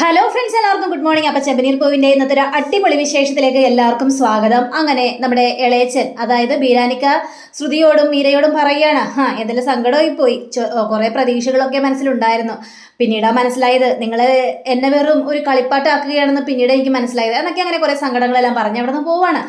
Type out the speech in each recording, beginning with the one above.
Hello friends എല്ലാവർക്കും good morning അപ്പൊ ചെമ്പനീർ പൂവിന്റെ ഇന്നത്തെ ഒരു അടിപൊളി വിശേഷത്തിലേക്ക് എല്ലാവർക്കും സ്വാഗതം. അങ്ങനെ നമ്മുടെ ഇളയച്ചൻ അതായത് ബീരാനിക്ക ശ്രുതിയോടും മീരയോടും പറയുകയാണ് ഹാ എന്തെങ്കിലും സങ്കടമായി പോയി കുറെ പ്രതീക്ഷകളൊക്കെ മനസ്സിലുണ്ടായിരുന്നു. പിന്നീടാ മനസ്സിലായത് നിങ്ങൾ എന്നെ വെറും ഒരു കളിപ്പാട്ടാക്കുകയാണെന്ന് പിന്നീട് എനിക്ക് മനസ്സിലായത് എന്നൊക്കെ അങ്ങനെ കുറെ സങ്കടങ്ങളെല്ലാം പറഞ്ഞ് അവിടെ നിന്ന് പോവാണ്.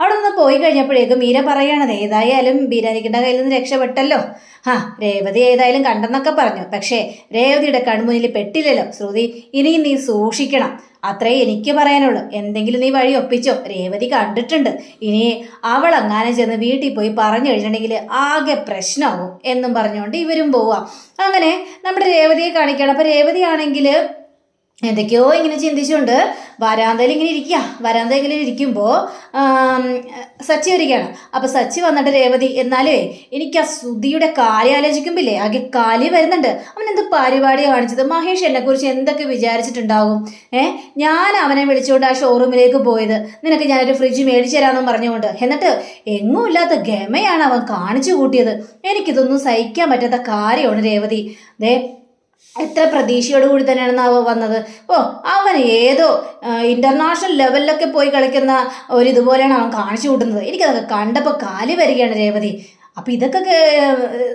അവിടെ നിന്ന് പോയി കഴിഞ്ഞപ്പോഴേക്കും മീര പറയണത് ഏതായാലും ബീരാനിക്കിന്റെ കയ്യിൽ നിന്ന് രക്ഷപ്പെട്ടല്ലോ. ആ രേവതി ഏതായാലും കണ്ടെന്നൊക്കെ പറഞ്ഞു. പക്ഷേ രേവതിയുടെ കൺമുന്നിൽ പെട്ടില്ലല്ലോ. ശ്രുതി ഇനിയും നീ സൂക്ഷിക്കണം. അത്രേ എനിക്ക് പറയാനുള്ളൂ. എന്തെങ്കിലും നീ വഴി ഒപ്പിച്ചോ? രേവതി കണ്ടിട്ടുണ്ട്. ഇനി അവൾ അങ്ങനെ ചെന്ന് വീട്ടിൽ പോയി പറഞ്ഞു കഴിഞ്ഞിട്ടുണ്ടെങ്കിൽ ആകെ പ്രശ്നമാകും എന്നും പറഞ്ഞുകൊണ്ട് ഇവരും പോവാം. അങ്ങനെ നമ്മുടെ രേവതിയെ കാണിക്കണം. അപ്പോൾ രേവതി ആണെങ്കിൽ എന്തൊക്കെയോ ഇങ്ങനെ ചിന്തിച്ചുകൊണ്ട് വരാന്തയിൽ ഇങ്ങനെ ഇരിക്കുക വരാന്ത ഇങ്ങനെ ഇരിക്കുമ്പോൾ സച്ചി വരികയാണ്. അപ്പോൾ സച്ചി വന്നിട്ട് രേവതി എന്നാലേ എനിക്ക് ആ സുധിയുടെ കാലി ആലോചിക്കുമ്പില്ലേ? ആകെ കാലി വരുന്നുണ്ട്. അവൻ എന്ത് പരിപാടിയാണ് കാണിച്ചത്? മഹേഷ് എന്നെക്കുറിച്ച് എന്തൊക്കെ വിചാരിച്ചിട്ടുണ്ടാവും ഏ? ഞാൻ അവനെ വിളിച്ചുകൊണ്ട് ആ ഷോറൂമിലേക്ക് പോയത്. നിനക്ക് ഞാനൊരു ഫ്രിഡ്ജ് മേടിച്ചു തരാമെന്നും പറഞ്ഞുകൊണ്ട്. എന്നിട്ട് എങ്ങുമില്ലാത്ത ഗമയാണ് അവൻ കാണിച്ചു കൂട്ടിയത്. എനിക്കിതൊന്നും സഹിക്കാൻ പറ്റാത്ത കാര്യമാണ് രേവതി. ദേ എത്ര പ്രതീക്ഷയോട് കൂടി തന്നെയാണ് അവ വന്നത്? ഓ അവൻ ഏതോ ഇന്റർനാഷണൽ ലെവലിലൊക്കെ പോയി കളിക്കുന്ന ഒരു ഇതുപോലെയാണ് അവൻ കാണിച്ചു കൂട്ടുന്നത്. എനിക്കതൊക്കെ കണ്ടപ്പോൾ കാലി വരികയാണ് രേവതി. അപ്പം ഇതൊക്കെ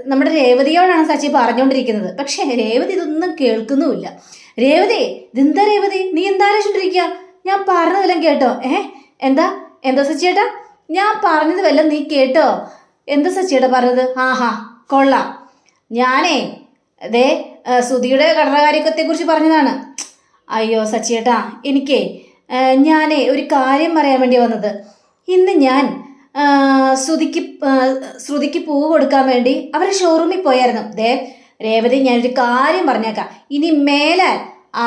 നമ്മുടെ രേവതിയോടാണ് സച്ചി പറഞ്ഞുകൊണ്ടിരിക്കുന്നത് പക്ഷേ രേവതി ഇതൊന്നും കേൾക്കുന്നുമില്ല. രേവതി ഇതെന്താ രേവതി? നീ എന്താ ആലോചിച്ചിട്ടിരിക്കുക ഞാൻ പറഞ്ഞതെല്ലാം കേട്ടോ. ഏ എന്താ? എന്താ സച്ചിയേട്ടാ? ഞാൻ പറഞ്ഞത് വല്ലതും നീ കേട്ടോ. എന്താ സച്ചിയേട്ടാ പറഞ്ഞത്? ആഹാ കൊള്ളാം. ഞാനേ അതെ സുധിയുടെ കുറിച്ച് പറഞ്ഞതാണ്. അയ്യോ സച്ചിയേട്ടാ എനിക്കേ ഞാനേ ഒരു കാര്യം പറയാൻ വേണ്ടി വന്നത്. ഇന്ന് ഞാൻ ശ്രുതിക്ക് ശ്രുതിക്ക് പൂവ് കൊടുക്കാൻ വേണ്ടി അവർ ഷോറൂമിൽ പോയായിരുന്നു. ദേ രേവതി ഞാനൊരു കാര്യം പറഞ്ഞേക്കാം. ഇനി മേലാൽ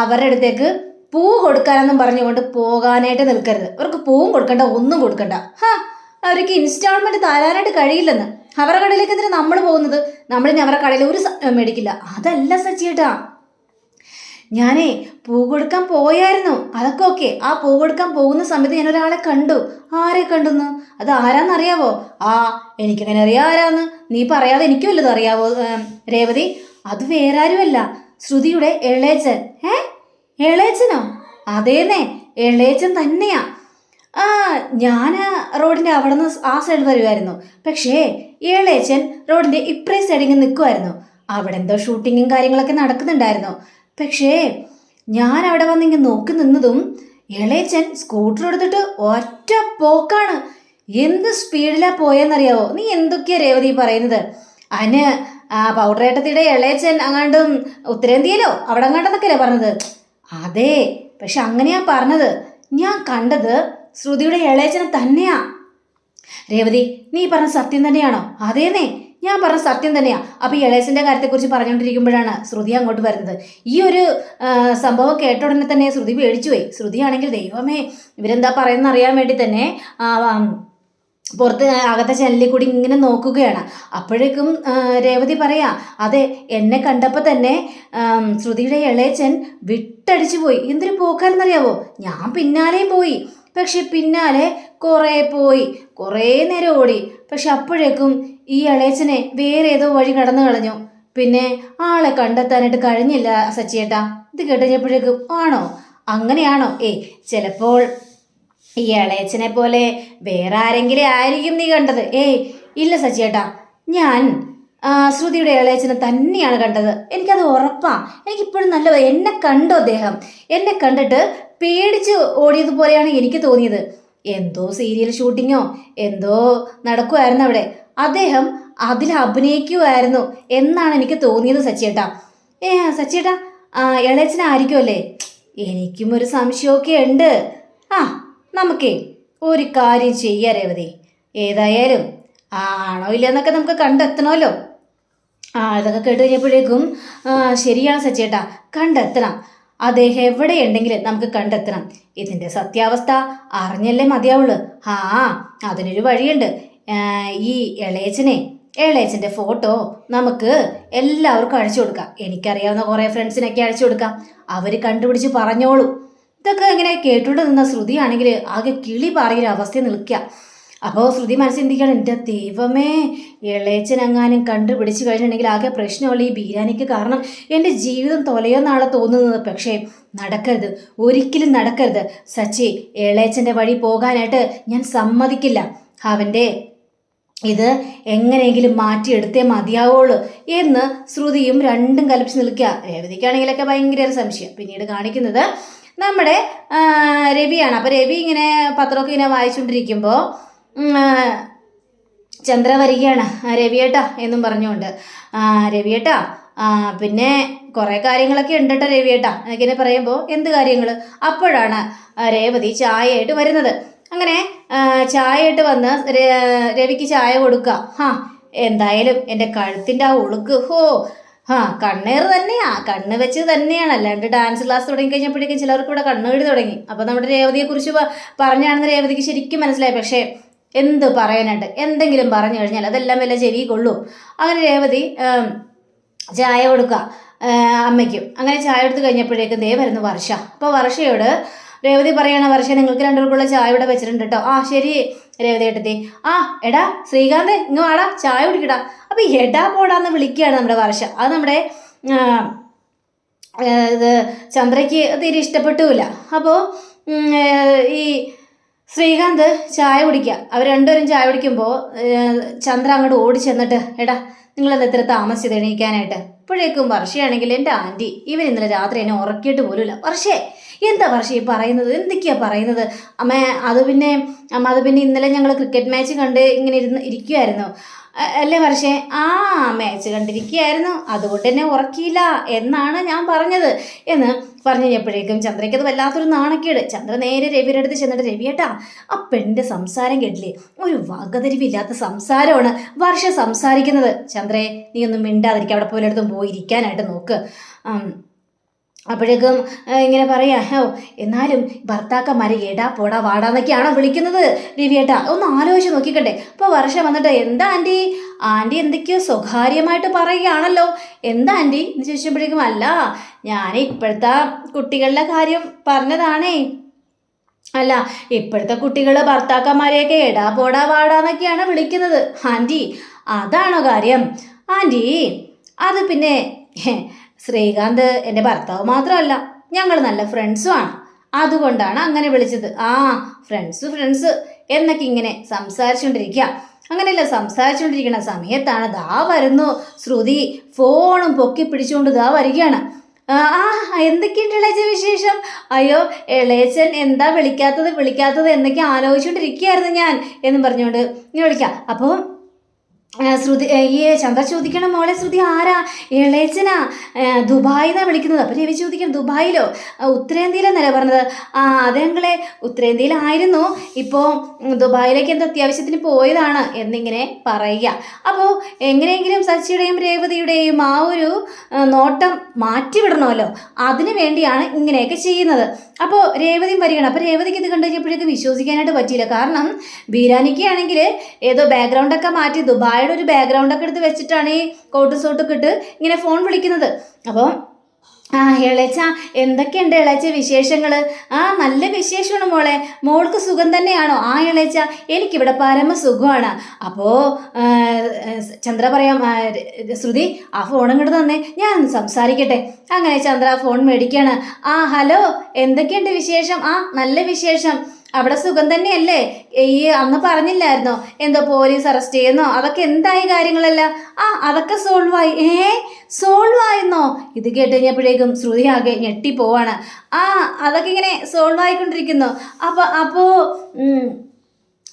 അവരുടെ അടുത്തേക്ക് പൂ കൊടുക്കാനെന്നും പറഞ്ഞുകൊണ്ട് പോകാനായിട്ട് നിൽക്കരുത്. അവർക്ക് പൂവും കൊടുക്കണ്ട ഒന്നും കൊടുക്കണ്ട. ഹാ അവർക്ക് ഇൻസ്റ്റാൾമെന്റ് തരാനായിട്ട് കഴിയില്ലെന്ന്. അവരുടെ കടയിലേക്ക് എന്തിനാ നമ്മൾ പോകുന്നത്? നമ്മൾ ഇനി അവരുടെ കടയിൽ ഒരു മേടിക്കില്ല. അതല്ല സച്ചിയേട്ടാ ഞാനേ പൂ കൊടുക്കാൻ പോയായിരുന്നു. അതൊക്കെ ഓക്കെ. ആ പൂ കൊടുക്കാൻ പോകുന്ന സമയത്ത് ഞാൻ ഒരാളെ കണ്ടു. ആരെ കണ്ടെന്ന്? അത് ആരാന്നറിയാവോ? ആ എനിക്കങ്ങനെ അറിയാം ആരാന്ന്. നീ പറയാതെ എനിക്കും വല്ലതും അറിയാവോ? രേവതി? അത് വേറെ ആരുമല്ല ശ്രുതിയുടെ എളേച്ചൻ. ഏ? എളേച്ചനോ? അതേന്നേ. എളേച്ചൻ തന്നെയാ. ആ ഞാൻ റോഡിന്റെ അവിടെ നിന്ന് ആ സൈഡ് വരുമായിരുന്നു പക്ഷേ ഏളേച്ചൻ റോഡിന്റെ ഇപ്പറേ സൈഡിങ് നിൽക്കുമായിരുന്നു അവിടെ എന്തോ ഷൂട്ടിങ്ങും കാര്യങ്ങളൊക്കെ നടക്കുന്നുണ്ടായിരുന്നു. പക്ഷേ ഞാൻ അവിടെ വന്നിങ്ങനെ നോക്കി നിന്നതും ഇളയച്ചൻ സ്കൂട്ടർ എടുത്തിട്ട് ഒറ്റ പോക്കാണ്. എന്ത് സ്പീഡിലാ പോയെന്നറിയാവോ? നീ എന്തൊക്കെയാ രേവതി പറയുന്നത്? അതിന് പൗഡറേട്ടത്തിയുടെ ഇളയച്ചൻ അങ്ങാണ്ടും ഉത്തരേന്ത്യയിലോ? അവിടെ അങ്ങാണ്ടെന്നൊക്കെയല്ലേ പറഞ്ഞത്? അതെ പക്ഷെ അങ്ങനെയാ പറഞ്ഞത്. ഞാൻ കണ്ടത് ശ്രുതിയുടെ ഇളയച്ചനെ തന്നെയാ. രേവതി നീ പറഞ്ഞ സത്യം തന്നെയാണോ? അതേന്നേ ഞാൻ പറഞ്ഞ സത്യം തന്നെയാ. അപ്പൊ ഈ ഇളയച്ചന്റെ കാര്യത്തെക്കുറിച്ച് പറഞ്ഞുകൊണ്ടിരിക്കുമ്പോഴാണ് ശ്രുതി അങ്ങോട്ട് വരുന്നത്. ഈ ഒരു സംഭവം കേട്ട ഉടനെ തന്നെ ശ്രുതി പേടിച്ചുപോയി. പോയി ആണെങ്കിൽ ദൈവമേ ഇവരെന്താ പറയുന്ന അറിയാൻ വേണ്ടി തന്നെ പുറത്ത് അകത്തെ ചെല്ലിൽ കൂടി ഇങ്ങനെ നോക്കുകയാണ്. അപ്പോഴേക്കും രേവതി പറയാ അതെ എന്നെ കണ്ടപ്പോൾ തന്നെ ശ്രുതിയുടെ ഇളയച്ചൻ വിട്ടടിച്ചു പോയി എന്തൊരു പോക്കാരെന്നറിയാവോ ഞാൻ പിന്നാലെയും പോയി. പക്ഷെ പിന്നാലെ കുറേ പോയി. കുറേ നേരം ഓടി. പക്ഷെ അപ്പോഴേക്കും ഈ ഇളയച്ചനെ വേറെ ഏതോ വഴി കടന്നു കളഞ്ഞു. പിന്നെ ആളെ കണ്ടെത്താനായിട്ട് കഴിഞ്ഞില്ല സച്ചിയേട്ടാ. ഇത് കേട്ടപ്പോഴേക്കും ആണോ? അങ്ങനെയാണോ? ഏ ചിലപ്പോൾ ഈ ഇളയച്ചനെ പോലെ വേറെ ആരെങ്കിലും ആയിരിക്കും നീ കണ്ടത്. ഏയ് ഇല്ല സച്ചിയേട്ടാ. ഞാൻ ശ്രുതിയുടെ ഇളയച്ചനെ തന്നെയാണ് കണ്ടത്. എനിക്കത് ഉറപ്പാ. എനിക്കിപ്പോഴും നല്ല എന്നെ കണ്ടോ അദ്ദേഹം? എന്നെ കണ്ടിട്ട് പേടിച്ച് ഓടിയതുപോലെയാണ് എനിക്ക് തോന്നിയത്. എന്തോ സീരിയൽ ഷൂട്ടിങ്ങോ? എന്തോ നടക്കുമായിരുന്നു അവിടെ. അദ്ദേഹം അതിൽ അഭിനയിക്കുമായിരുന്നു എന്നാണ് എനിക്ക് തോന്നിയത് സച്ചേട്ടാ. ഏ സച്ചിയേട്ടാ ഇളയച്ചനായിരിക്കും അല്ലേ? എനിക്കും ഒരു സംശയമൊക്കെ ഉണ്ട്. ആ നമുക്കേ ഒരു കാര്യം ചെയ്യാ രേവതി. ഏതായാലും ആണോ ഇല്ലെന്നൊക്കെ നമുക്ക് കണ്ടെത്തണമല്ലോ. ഇതൊക്കെ കേട്ട് കഴിഞ്ഞപ്പോഴേക്കും ശരിയാണ് സച്ചേട്ടാ കണ്ടെത്തണം. അദ്ദേഹം എവിടെയുണ്ടെങ്കിലും നമുക്ക് കണ്ടെത്തണം. ഇതിന്റെ സത്യാവസ്ഥ അറിഞ്ഞല്ലേ മതിയാവുള്ളൂ. ആ അതിനൊരു വഴിയുണ്ട്. ഈ ഇളയച്ചനെ ഇളയച്ചന്റെ ഫോട്ടോ നമുക്ക് എല്ലാവർക്കും അഴിച്ചു കൊടുക്കാം. എനിക്കറിയാവുന്ന കുറേ ഫ്രണ്ട്സിനൊക്കെ അഴിച്ചു കൊടുക്കാം. അവർ കണ്ടുപിടിച്ച് പറഞ്ഞോളൂ. ഇതൊക്കെ ഇങ്ങനെ കേട്ടുകൊണ്ട് നിന്ന ശ്രുതിയാണെങ്കിൽ ആകെ കിളി പാറിയൊരു അവസ്ഥ നിൽക്കുക. അപ്പോൾ ശ്രുതി മനസ്സിന്തിക്കണം എന്റെ ദൈവമേ ഇളയച്ചനെങ്ങാനും കണ്ടുപിടിച്ച് കഴിഞ്ഞിട്ടുണ്ടെങ്കിൽ ആകെ പ്രശ്നമുള്ള ഈ ബിരിയാണിക്ക് കാരണം എന്റെ ജീവിതം തൊലയോന്നാണ് തോന്നുന്നത്. പക്ഷേ നടക്കരുത്. ഒരിക്കലും നടക്കരുത്. സച്ചി ഇളയച്ചന്റെ വഴി പോകാനായിട്ട് ഞാൻ സമ്മതിക്കില്ല. അവന്റെ ഇത് എങ്ങനെയെങ്കിലും മാറ്റിയെടുത്തേ മതിയാവുള്ളൂ എന്ന് ശ്രുതിയും രണ്ടും കൽപ്പിച്ച് നിൽക്കുക. രേവതിക്കാണെങ്കിലൊക്കെ ഭയങ്കര ഒരു സംശയം. പിന്നീട് കാണിക്കുന്നത് നമ്മുടെ രവിയാണ്. അപ്പോൾ രവി ഇങ്ങനെ പത്രമൊക്കെ ഇങ്ങനെ വായിച്ചുകൊണ്ടിരിക്കുമ്പോൾ ചന്ദ്ര വരികയാണ്. "ആ, രവിയേട്ടാ എന്നും പറഞ്ഞുകൊണ്ട്. "ആ, രവിയേട്ടാ പിന്നെ കുറേ കാര്യങ്ങളൊക്കെ ഉണ്ട് കേട്ടോ രവിയേട്ടാ എന്നൊക്കെ പറയുമ്പോൾ എന്ത് കാര്യങ്ങൾ അപ്പോഴാണ് രേവതി ചായയായിട്ട് വരുന്നത്. അങ്ങനെ ചായയായിട്ട് വന്ന് രവിക്ക് ചായ കൊടുക്കുക ഹാ എന്തായാലും എന്റെ കഴുത്തിന്റെ ആ ഒളുക്ക് ഹോ. ആ കണ്ണേർ തന്നെയാ. കണ്ണ് വെച്ച് തന്നെയാണ്. അല്ലാണ്ട് ഡാൻസ് ക്ലാസ് തുടങ്ങി കഴിഞ്ഞപ്പോഴേക്കും ചിലർക്ക് ഇവിടെ കണ്ണുകടി തുടങ്ങി. അപ്പോൾ നമ്മുടെ രേവതിയെക്കുറിച്ച് പറഞ്ഞാണെന്ന് രേവതിക്ക് ശരിക്കും മനസ്സിലായി. പക്ഷേ എന്ത് പറയാനായിട്ട് എന്തെങ്കിലും പറഞ്ഞു കഴിഞ്ഞാൽ അതെല്ലാം വല്ല ചെവി കൊള്ളൂ അങ്ങനെ രേവതി ചായ കൊടുക്കുക അമ്മയ്ക്കും. അങ്ങനെ ചായ എടുത്ത് കഴിഞ്ഞപ്പോഴേക്കും ദേ വരുന്നു വർഷ. അപ്പോൾ വർഷയോട് രേവതി പറയണ വർഷ നിങ്ങൾക്ക് രണ്ടുപേർക്കുള്ള ചായ ഇവിടെ വെച്ചിട്ടുണ്ട് കേട്ടോ ആ ശരി രേവതി ഏട്ടത്തി. ആ എടാ ശ്രീകാന്ത് ഇങ്ങ് വാടാ ചായ കുടിക്കടാ. അപ്പോൾ എടാ പോടാന്ന് വിളിക്കുകയാണ് നമ്മുടെ വർഷ. അത് നമ്മുടെ ഇത് ചന്ദ്രയ്ക്ക് തീരെ ഇഷ്ടപ്പെട്ടുമില്ല. അപ്പോൾ ഈ ശ്രീകാന്ത് ചായ കുടിക്കുക അവർ രണ്ടുപേരും ചായ കുടിക്കുമ്പോൾ ചന്ദ്ര അങ്ങോട്ട് ഓടി ചെന്നിട്ട് എടാ നിങ്ങളെന്താ ഇത്ര താമസിച്ചത് എണീക്കാനായിട്ട്? ഇപ്പോഴേക്കും വർഷയാണെങ്കിൽ എന്റെ ആന്റി ഇവൻ ഇന്നലെ രാത്രി എന്നെ ഉറക്കിയിട്ട് പോലുമില്ല. വർഷേ എന്താ വർഷ ഈ പറയുന്നത്? എന്തൊക്കെയാ പറയുന്നത്? അമ്മ അത് പിന്നെ അമ്മ അത് പിന്നെ ഇന്നലെ ഞങ്ങൾ ക്രിക്കറ്റ് മാച്ച് കണ്ട് ഇങ്ങനെ ഇരുന്ന് ഇരിക്കുമായിരുന്നു അല്ലേ വർഷേ ആ മാച്ച് കണ്ടിരിക്കുകയായിരുന്നു. അതുകൊണ്ട് എന്നെ ഉറക്കിയില്ല എന്നാണ് ഞാൻ പറഞ്ഞത് എന്ന് പറഞ്ഞു കഴിഞ്ഞപ്പോഴേക്കും ചന്ദ്രയ്ക്ക് അത് വല്ലാത്തൊരു നാണക്കേട്. ചന്ദ്ര നേരെ രവിയുടെ അടുത്ത് ചെന്നിട്ട് രവിയേട്ടാ ആ പെണ്ണിന്റെ സംസാരം കേട്ടില്ലേ? ഒരു വകതിരിവില്ലാത്ത സംസാരമാണ് വർഷ സംസാരിക്കുന്നത്. ചന്ദ്രയെ നീ ഒന്നും മിണ്ടാതിരിക്കുക അവിടെ പോലെടുത്തും പോയിരിക്കാനായിട്ട് നോക്ക്. അപ്പോഴേക്കും ഇങ്ങനെ പറയാ ഓ എന്നാലും ഭർത്താക്കന്മാരെ എടാ പോടാ വാടാന്നൊക്കെയാണോ വിളിക്കുന്നത് രവിയേട്ടാ ഒന്ന് ആലോചിച്ച് നോക്കിക്കട്ടെ അപ്പോൾ വർഷം വന്നിട്ട് എന്താ ആന്റി ആന്റി എന്തൊക്കെയോ സ്വകാര്യമായിട്ട് പറയുകയാണല്ലോ. എന്താ ആന്റി എന്ന് ചോദിച്ചപ്പോഴേക്കും അല്ല ഞാൻ ഇപ്പോഴത്തെ കുട്ടികളുടെ കാര്യം പറഞ്ഞതാണേ. അല്ല ഇപ്പോഴത്തെ കുട്ടികൾ ഭർത്താക്കന്മാരെയൊക്കെ എടാ പോടാ വാടാന്നൊക്കെയാണ് വിളിക്കുന്നത്. ആന്റി അതാണോ കാര്യം? ആന്റി അത് പിന്നെ ഹെ, ശ്രീകാന്ത് എന്റെ ഭർത്താവ് മാത്രമല്ല ഞങ്ങൾ നല്ല ഫ്രണ്ട്സുമാണ് അതുകൊണ്ടാണ് അങ്ങനെ വിളിച്ചത്. ആ ഫ്രണ്ട്സ് ഫ്രണ്ട്സ് എന്നൊക്കെ ഇങ്ങനെ സംസാരിച്ചുകൊണ്ടിരിക്കുക. അങ്ങനെയല്ല സംസാരിച്ചുകൊണ്ടിരിക്കുന്ന സമയത്താണ് ദാ വരുന്നു. ശ്രുതി ഫോണും പൊക്കി പിടിച്ചുകൊണ്ട് ദാ വരികയാണ്. ആ എന്തൊക്കെയുണ്ട് ഇളയച്ച വിശേഷം? അയ്യോ ഇളയച്ചൻ എന്താ വിളിക്കാത്തത് വിളിക്കാത്തത് എന്നൊക്കെ ആലോചിച്ചുകൊണ്ടിരിക്കുകയായിരുന്നു ഞാൻ എന്ന് പറഞ്ഞുകൊണ്ട് ഇങ്ങനെ വിളിക്കാം അപ്പോൾ ശ്രുതി ഈ ചന്ദ്ര ചോദിക്കണം മോളെ ശ്രുതി ആരാ? ഇളയച്ചനാ? ദുബായിൽ നിന്നാണ് വിളിക്കുന്നത്. അപ്പം രവി ചോദിക്കണം ദുബായിലോ? ഉത്തരേന്ത്യയിലെന്നല്ല പറഞ്ഞത്? ആ അതെങ്ങളെ ഉത്തരേന്ത്യയിലായിരുന്നു. ഇപ്പോൾ ദുബായിലേക്ക് എന്തോ അത്യാവശ്യത്തിന് പോയതാണ് എന്നിങ്ങനെ പറയുക. അപ്പോൾ എങ്ങനെയെങ്കിലും സച്ചിയുടെയും രേവതിയുടെയും ആ ഒരു നോട്ടം മാറ്റിവിടണമല്ലോ. അതിനു വേണ്ടിയാണ് ഇങ്ങനെയൊക്കെ ചെയ്യുന്നത്. അപ്പോൾ രേവതിയും വരികയാണ്. അപ്പോൾ രേവതിക്ക് ഇത് കണ്ടു കഴിഞ്ഞപ്പോഴേക്കും വിശ്വസിക്കാനായിട്ട് പറ്റിയില്ല. കാരണം ബീരാനിക്കാണെങ്കിൽ ഏതോ ബാക്ക്ഗ്രൗണ്ടൊക്കെ മാറ്റി ദുബായുടെ ഒരു ബാക്ക്ഗ്രൗണ്ടൊക്കെ എടുത്ത് വെച്ചിട്ടാണ് ഈ കോട്ടും സൂട്ടൊക്കെ ഇട്ട് ഇങ്ങനെ ഫോൺ വിളിക്കുന്നത്. അപ്പോൾ ആ ഇളച്ച എന്തൊക്കെയുണ്ട് ഇളച്ച വിശേഷങ്ങൾ ആ നല്ല വിശേഷമാണ് മോളെ. മോൾക്ക് സുഖം തന്നെയാണോ? ആ ഇളച്ച എനിക്കിവിടെ പരമസുഖമാണ് അപ്പോൾ ചന്ദ്ര പറയാം ശ്രുതി ആ ഫോൺ ഇങ്ങോട്ട് തന്നെ. ഞാൻ സംസാരിക്കട്ടെ. അങ്ങനെ ചന്ദ്ര ഫോൺ മേടിക്കുകയാണ് ആ ഹലോ എന്തൊക്കെയുണ്ട് വിശേഷം? ആ നല്ല വിശേഷം. അവിടെ സുഖം തന്നെയല്ലേ? ഈ അന്ന് പറഞ്ഞില്ലായിരുന്നോ? എന്തോ പോലീസ് അറസ്റ്റ് ചെയ്യുന്നോ? അതൊക്കെ എന്തായി കാര്യങ്ങളല്ല? ആ അതൊക്കെ സോൾവ് ആയി. ഏ സോൾവ് ആയിരുന്നോ ഇത് കേട്ട് കഴിഞ്ഞപ്പോഴേക്കും ശ്രുതി ആകെ ഞെട്ടിപ്പോവാണ്. ആ അതൊക്കെ ഇങ്ങനെ സോൾവ് ആയിക്കൊണ്ടിരിക്കുന്നു. അപ്പോൾ അപ്പോൾ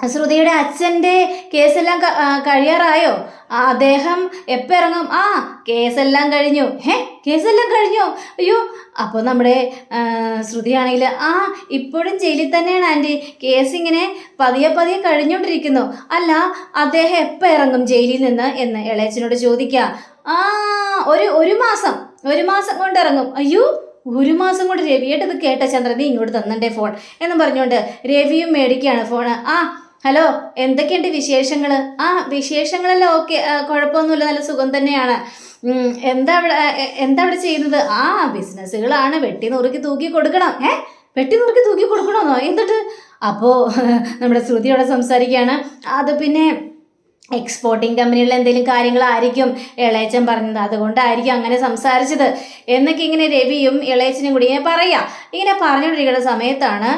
ശ്രുതിയുടെ അച്ഛന്റെ കേസെല്ലാം കഴിയാറായോ? അദ്ദേഹം എപ്പോൾ ഇറങ്ങും ആ കേസെല്ലാം കഴിഞ്ഞു. ഹേ കേസെല്ലാം കഴിഞ്ഞു. അയ്യോ അപ്പോൾ നമ്മുടെ ശ്രുതിയാണെങ്കിൽ ആ ഇപ്പോഴും ജയിലിൽ തന്നെയാണ് ആന്റി. കേസ് ഇങ്ങനെ പതിയെ പതിയെ കഴിഞ്ഞുകൊണ്ടിരിക്കുന്നു. അല്ല അദ്ദേഹം എപ്പോൾ ഇറങ്ങും ജയിലിൽ നിന്ന് എന്ന് ഇളയച്ചനോട് ചോദിക്കുക. ആ ഒരു ഒരു മാസം ഒരു മാസം കൊണ്ട് ഇറങ്ങും അയ്യോ ഒരു മാസം കൊണ്ട് രവിയായിട്ട് ഇത് കേട്ട ചന്ദ്രൻ ഇങ്ങോട്ട് തന്നണ്ടേ ഫോൺ? എന്നും പറഞ്ഞുകൊണ്ട് രവിയും മേടിക്കുകയാണ് ഫോൺ ആ ഹലോ എന്തൊക്കെയുണ്ട് വിശേഷങ്ങൾ ആ വിശേഷങ്ങളെല്ലാം ഓക്കെ. കുഴപ്പമൊന്നുമില്ല. നല്ല സുഖം തന്നെയാണ്. എന്താ അവിടെ എന്താ അവിടെ ചെയ്യുന്നത്? ആ ബിസിനസ്സുകളാണ്. വെട്ടി നുറുക്കി തൂക്കി കൊടുക്കണം. ഏ? വെട്ടി നുറുക്കി തൂക്കി കൊടുക്കണമെന്നോ എന്നിട്ട് അപ്പോൾ നമ്മുടെ ശ്രുതിയോടെ സംസാരിക്കുകയാണ്. അത് പിന്നെ എക്സ്പോർട്ടിംഗ് കമ്പനികളിൽ എന്തെങ്കിലും കാര്യങ്ങളായിരിക്കും ഇളയച്ചൻ പറഞ്ഞത്. അതുകൊണ്ടായിരിക്കും അങ്ങനെ സംസാരിച്ചത്. എന്നൊക്കെ ഇങ്ങനെ രവിയും ഇളയച്ചനും കൂടി ഇങ്ങനെ പറയാം. ഇങ്ങനെ പറഞ്ഞുകൊണ്ടിരിക്കുന്ന സമയത്താണ്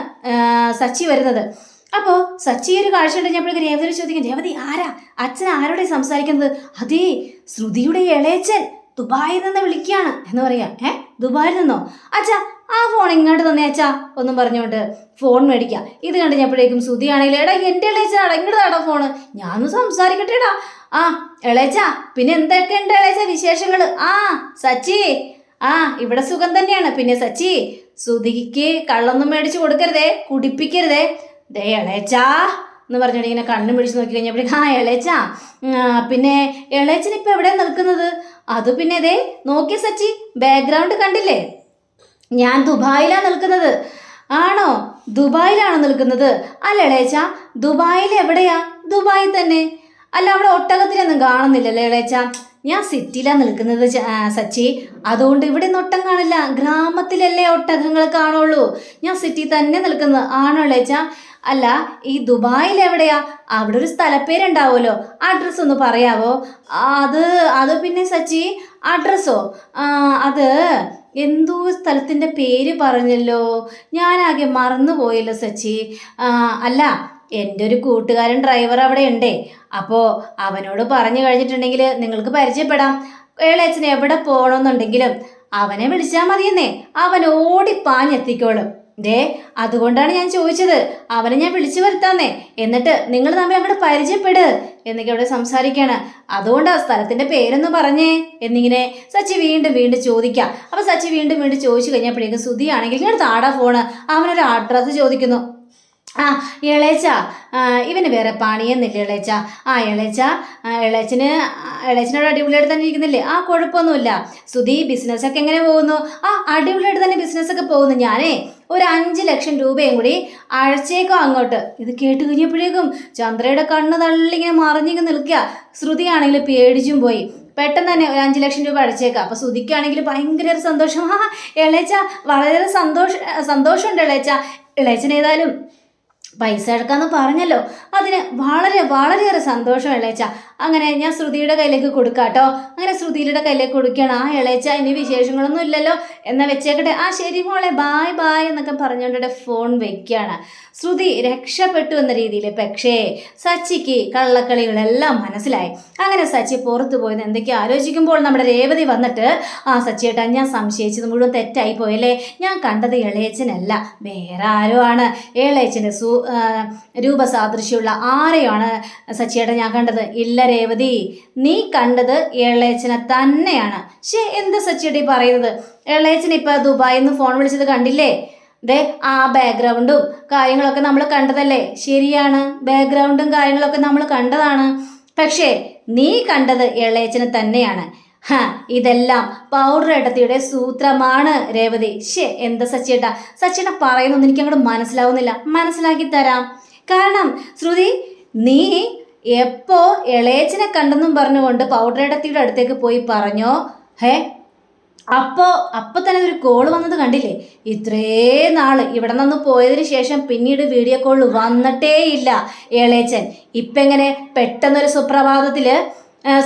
സച്ചി വരുന്നത്. അപ്പോൾ സച്ചി ഒരു കാഴ്ച കഴിഞ്ഞപ്പോഴേക്ക് രേവതി ചോദിക്കും രേവതി ആരാ? അച്ഛൻ ആരോടെ സംസാരിക്കുന്നത്? അതേ ശ്രുതിയുടെ ഇളയച്ചൻ ദുബായിൽ നിന്ന് വിളിക്കുകയാണ് എന്ന് പറയാ. ഏ? ദുബായിൽ നിന്നോ? അച്ഛാ ആ ഫോൺ ഇങ്ങോട്ട് തന്നെ അച്ഛാ ഒന്നും പറഞ്ഞോണ്ട് ഫോൺ മേടിക്കാം ഇത് കണ്ട് കഴിഞ്ഞപ്പോഴേക്കും ശ്രുതിയാണെങ്കിൽ എടാ എന്റെ ഇളയച്ചനാടാ ഇങ്ങോട്ട് താടാ ഫോണ് ഞാനൊന്ന് സംസാരിക്കട്ടെടാ. ആ ഇളയച്ച പിന്നെ എന്തൊക്കെ ഉണ്ട് ഇളയച്ച വിശേഷങ്ങൾ ആ സച്ചി ആ ഇവിടെ സുഖം തന്നെയാണ്. പിന്നെ സച്ചി ശ്രുതിക്ക് കള്ളൊന്നും മേടിച്ചു കൊടുക്കരുതേ കുടിപ്പിക്കരുതേ. ദേ ഇളയച്ചാ എന്ന് പറഞ്ഞിട്ട് ഇങ്ങനെ കണ്ണും പിടിച്ച് നോക്കി കഴിഞ്ഞപ്പോഴേക്കും ആ എളേച്ച പിന്നെ ഇളയച്ചൻ ഇപ്പം എവിടെ നിൽക്കുന്നത്? അത് പിന്നെ ദേ നോക്കിയ സച്ചി ബാക്ക്ഗ്രൗണ്ട് കണ്ടില്ലേ? ഞാൻ ദുബായിലാണ് നിൽക്കുന്നത്. ആണോ? ദുബായിലാണോ നിൽക്കുന്നത്? അല്ല ഇളയച്ച ദുബായിൽ എവിടെയാ? ദുബായിൽ തന്നെ. അല്ല അവിടെ ഒട്ടകത്തിലൊന്നും കാണുന്നില്ലല്ലേ ഇളയച്ച? ഞാൻ സിറ്റിയിലാണ് നിൽക്കുന്നത് സച്ചി. അതുകൊണ്ട് ഇവിടെ ഒന്നും ഒട്ടം കാണില്ല. ഗ്രാമത്തിലല്ലേ ഒട്ടകങ്ങൾ കാണുള്ളൂ. ഞാൻ സിറ്റി തന്നെ നിൽക്കുന്നത്. ആണോ ഇളയച്ച? അല്ല ഈ ദുബായിൽ എവിടെയാ? അവിടെ ഒരു സ്ഥലപ്പേരുണ്ടാവുമല്ലോ. അഡ്രസ്സ് ഒന്ന് പറയാവോ? അത് അത് പിന്നെ സച്ചി അഡ്രസ്സോ അത് എന്തോ സ്ഥലത്തിന്റെ പേര് പറഞ്ഞല്ലോ. ഞാനാകെ മറന്നുപോയല്ലോ സച്ചി. അല്ല എന്റെ ഒരു കൂട്ടുകാരൻ ഡ്രൈവർ അവിടെ ഉണ്ടേ. അപ്പോൾ അവനോട് പറഞ്ഞു കഴിഞ്ഞിട്ടുണ്ടെങ്കിൽ നിങ്ങൾക്ക് പരിചയപ്പെടാം. ഏളേച്ചന് എവിടെ പോകണമെന്നുണ്ടെങ്കിലും അവനെ വിളിച്ചാൽ മതിയെന്നേ. അവൻ ഓടിപ്പാഞ്ഞെത്തിക്കോളും. ദേ അതുകൊണ്ടാണ് ഞാൻ ചോദിച്ചത്. അവനെ ഞാൻ വിളിച്ചു വരുത്താന്നേ. എന്നിട്ട് നിങ്ങൾ തമ്മിൽ അങ്ങോട്ട് പരിചയപ്പെട്. എന്നൊക്കെ അവിടെ സംസാരിക്കാണ്. അതുകൊണ്ടാ സ്ഥലത്തിന്റെ പേരൊന്ന് പറഞ്ഞേ. എന്നിങ്ങനെ സച്ചി വീണ്ടും വീണ്ടും ചോദിക്കാം. അപ്പൊ സച്ചി വീണ്ടും വീണ്ടും ചോദിച്ചു കഴിഞ്ഞപ്പോഴേക്കും സുധിയാണെങ്കിൽ ഇങ്ങനെ താടാ ഫോണ് അവനൊരു അഡ്രസ്സ് ചോദിക്കുന്നു. ആ ഇളേച്ച ഇവന് വേറെ പണിയെന്നില്ല ഇളേച്ച ആ ഇളേച്ച ഇളയച്ചന് ആ, അടിപൊളിയായിട്ട് തന്നെ ഇരിക്കുന്നില്ലേ? ആ കുഴപ്പമൊന്നുമില്ല. സുധി ബിസിനസ്സൊക്കെ എങ്ങനെ പോകുന്നു? ആ അടിപൊളിയായിട്ട് തന്നെ ബിസിനസ്സൊക്കെ പോകുന്നു. ഞാനേ ഒരു അഞ്ച് ലക്ഷം രൂപയും കൂടി അഴച്ചേക്കോ അങ്ങോട്ട്. ഇത് കേട്ട് കഴിഞ്ഞപ്പോഴേക്കും ചന്ദ്രയുടെ കണ്ണ് തള്ളിങ്ങനെ മറിഞ്ഞിങ്ങനെ നിൽക്കുക. ശ്രുതിയാണെങ്കിൽ പേടിച്ചും പോയി. പെട്ടെന്ന് തന്നെ ഒരു അഞ്ച് ലക്ഷം രൂപ അടച്ചേക്കാം. അപ്പോൾ സുധിക്കാണെങ്കിൽ ഭയങ്കര ഒരു സന്തോഷം. ആ ഇളേച്ച വളരെ സന്തോഷ സന്തോഷമുണ്ട് ഇളേച്ച ഇളയച്ചൻ ഏതായാലും പൈസ എടുക്കാന്ന് പറഞ്ഞല്ലോ. അതിന് വളരെ വളരെയേറെ സന്തോഷം ഇളയച്ച അങ്ങനെ ഞാൻ ശ്രുതിയുടെ കയ്യിലേക്ക് കൊടുക്കാട്ടോ. അങ്ങനെ ശ്രുതിയുടെ കയ്യിലേക്ക് കൊടുക്കുകയാണ്. ആ ഇളയച്ച ഇനി വിശേഷങ്ങളൊന്നും ഇല്ലല്ലോ എന്നാ വെച്ചേക്കട്ടെ. ആ ശരി മോളെ ബായ് ബായ് എന്നൊക്കെ പറഞ്ഞുകൊണ്ട് ഫോൺ വെക്കുകയാണ്. ശ്രുതി രക്ഷപ്പെട്ടു എന്ന രീതിയിൽ പക്ഷേ സച്ചിക്ക് കള്ളക്കളികളെല്ലാം മനസ്സിലായി. അങ്ങനെ സച്ചി പുറത്തു പോയത് എന്തൊക്കെയോ ആലോചിക്കുമ്പോൾ നമ്മുടെ രേവതി വന്നിട്ട് ആ സച്ചിയേട്ടാ ഞാൻ സംശയിച്ചത് മുഴുവൻ തെറ്റായി പോയല്ലേ ഞാൻ കണ്ടത് ഇളയച്ചനല്ല വേറെ ആരോ ആണ്. ഇളയച്ചന് സു രൂപസാദൃശ്യമുള്ള ആരെയാണ് സച്ചിയേട്ടൻ ഞാൻ കണ്ടത്? ഇല്ല രേവതി നീ കണ്ടത് ഇളയച്ചനെ തന്നെയാണ്. ശേ എന്ത് സച്ചിയുടെ പറയുന്നത്? ഇളയച്ചൻ ഇപ്പൊ ദുബായിൽ നിന്ന് ഫോൺ വിളിച്ചത് കണ്ടില്ലേ? ദേ ആ ബാക്ക്ഗ്രൗണ്ടും കാര്യങ്ങളൊക്കെ നമ്മൾ കണ്ടതല്ലേ? ശരിയാണ് ബാക്ക്ഗ്രൗണ്ടും കാര്യങ്ങളൊക്കെ നമ്മൾ കണ്ടതാണ്. പക്ഷേ നീ കണ്ടത് ഇളയച്ചന് തന്നെയാണ്. ഹ ഇതെല്ലാം പൗഡർ ഏട്ടത്തിയുടെ സൂത്രമാണ് രേവതി. ഷേ എന്താ സച്ചിയേട്ടാ? സച്ചിയേട്ട പറയുന്നൊന്നും എനിക്ക് അങ്ങോട്ട് മനസ്സിലാവുന്നില്ല. മനസ്സിലാക്കി തരാം. കാരണം ശ്രുതി നീ എപ്പോ ഇളയച്ചനെ കണ്ടെന്നും പറഞ്ഞുകൊണ്ട് പൗഡറേടത്തിയുടെ അടുത്തേക്ക് പോയി പറഞ്ഞോ? ഹേ അപ്പോ അപ്പൊ തന്നെ ഒരു കോൾ വന്നത് കണ്ടില്ലേ? ഇത്രേ നാൾ ഇവിടെ നിന്ന് പോയതിന് ശേഷം പിന്നീട് വീഡിയോ കോൾ വന്നിട്ടേ ഇല്ല ഏളേച്ചൻ ഇപ്പൊ എങ്ങനെ പെട്ടെന്നൊരു സുപ്രഭാതത്തിൽ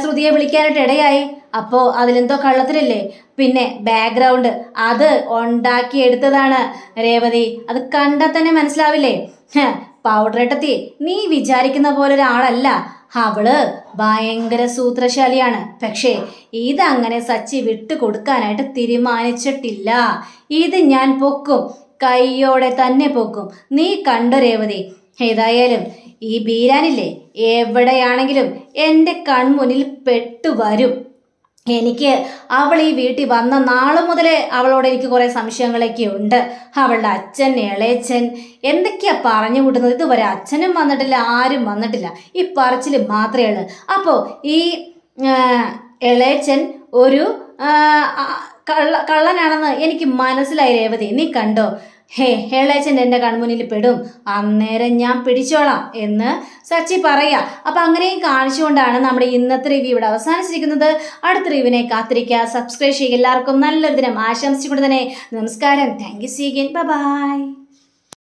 ശ്രുതിയെ വിളിക്കാനായിട്ട് ഇടയായി? അപ്പോ അതിലെന്തോ കള്ളത്തിലല്ലേ? പിന്നെ ബാക്ക്ഗ്രൗണ്ട് അത് ഉണ്ടാക്കിയെടുത്തതാണ് രേവതി. അത് കണ്ടാൽ തന്നെ മനസ്സിലാവില്ലേ? പൗഡർ ഇട്ടത്തി നീ വിചാരിക്കുന്ന പോലെ ഒരാളല്ല അവൾ ഭയങ്കര സൂത്രശാലിയാണ്. പക്ഷേ ഇതങ്ങനെ സച്ചി വിട്ടു കൊടുക്കാനായിട്ട് തീരുമാനിച്ചിട്ടില്ല. ഇത് ഞാൻ പൊക്കും. കൈയോടെ തന്നെ പൊക്കും. നീ കണ്ടു രേവതി. ഏതായാലും ഈ ബീരാനില്ലേ? എവിടെയാണെങ്കിലും എന്റെ കൺമുന്നിൽ പെട്ടുവരും എനിക്ക് അവൾ ഈ വീട്ടിൽ വന്ന നാൾ മുതലേ അവളോട് എനിക്ക് കുറേ സംശയങ്ങളൊക്കെ ഉണ്ട്. അവളുടെ അച്ഛൻ ഇളയച്ചൻ എന്തൊക്കെയാ പറഞ്ഞു കൂട്ടുന്നത്? ഇതുവരെ അച്ഛനും വന്നിട്ടില്ല ആരും വന്നിട്ടില്ല. ഈ പറച്ചിൽ മാത്രമേ ഉള്ളൂ. അപ്പോൾ ഈ ഇളയച്ചൻ ഒരു കള്ള കള്ളനാണെന്ന് എനിക്ക് മനസ്സിലായി രേവതി. നീ കണ്ടോ? ഹേ ഹേളേച്ചൻ എന്റെ കൺമുന്നിൽ പെടും. അന്നേരം ഞാൻ പിടിച്ചോളാം എന്ന് സച്ചി പറയാ. അപ്പം അങ്ങനെയും കാണിച്ചുകൊണ്ടാണ് നമ്മുടെ ഇന്നത്തെ റിവ്യൂ ഇവിടെ അവസാനിച്ചിരിക്കുന്നത്. അടുത്ത റിവ്യൂവിനെ കാത്തിരിക്കുക. സബ്സ്ക്രൈബ് ചെയ്യുക. എല്ലാവർക്കും നല്ലൊരു ദിനം ആശംസിച്ചുകൊണ്ട് തന്നെ. നമസ്കാരം. Thank you സീഗൻ by